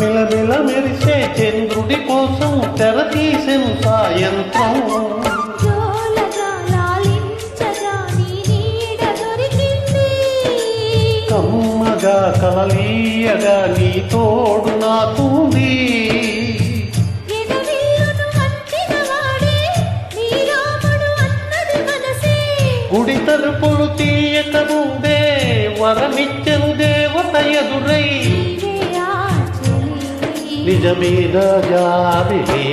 మిలమిల మెరిసే చంద్రుడి కోసం తెర తీసెను సాయంత్రం. కమ్మగా కలలీయగా నీ తోడు నాకుంది ఎదవిల్లును గుడి తలుపులు తీయక ముందే వరమిచ్చను దేవత ఎదురై. నిజమీద జాబిలే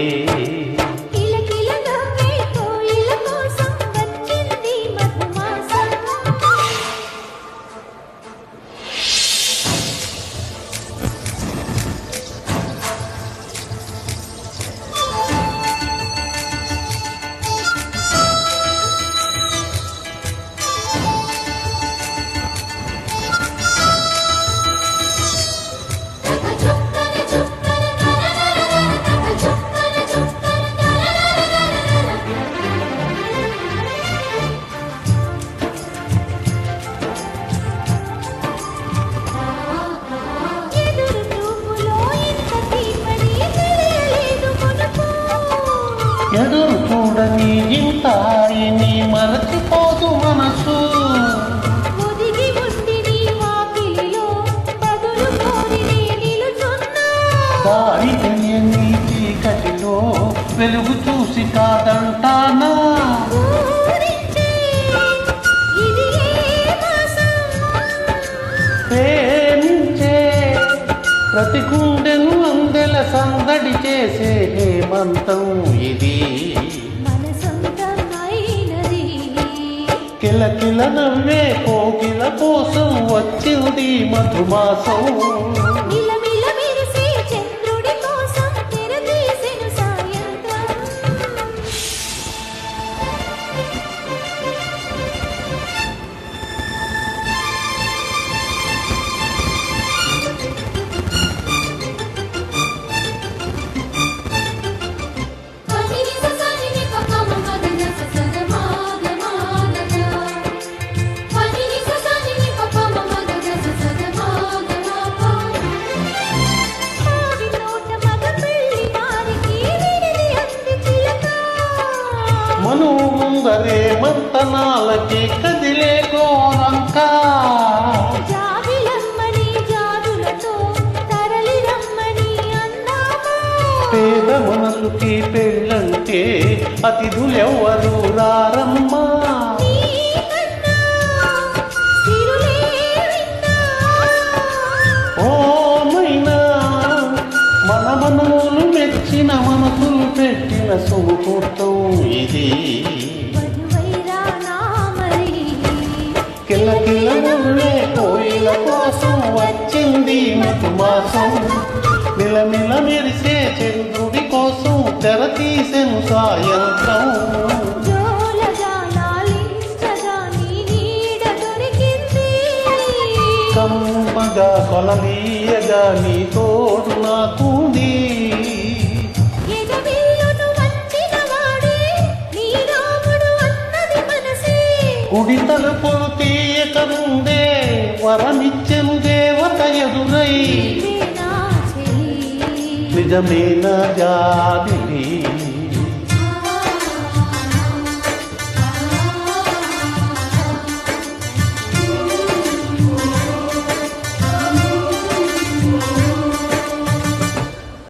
ఎదురు చూడని ఇంత హాయిని మరచిపోదు మనసు. దారి తెలియని చీకటిలో వెలుగు చూసి కాదంటానా? ఊరించే ప్రతి గుండెను అందెల సందడి చేసే హేమంతం ఇది. కిలకిల నవ్వే కోకిల కోసం వచ్చింది మధుమాసం. మను ముందరే మంతనాలకి కదిలే గోరంకా అన్నామా? పేద మనసుకి పెళ్ళంటే అతిథులెవ్వరు రారమ్మా. మనములు మనసులు పెట్టిన సుముహూర్తం ఇది. కిల్ల కిల్ల నవ్వే కోయిల కోసం వచ్చింది మధుమాసం మిలమిల మెరిసే చంద్రుడి కోసం తెర తీసెను సాయంత్రం. కమ్మగా కొలనీయగా నీ తోడు నాకు నీ గుడి తలుపులు తీయక ముందే వరమిచ్చెను దేవత ఎదురై. నిజమైన జాబిలి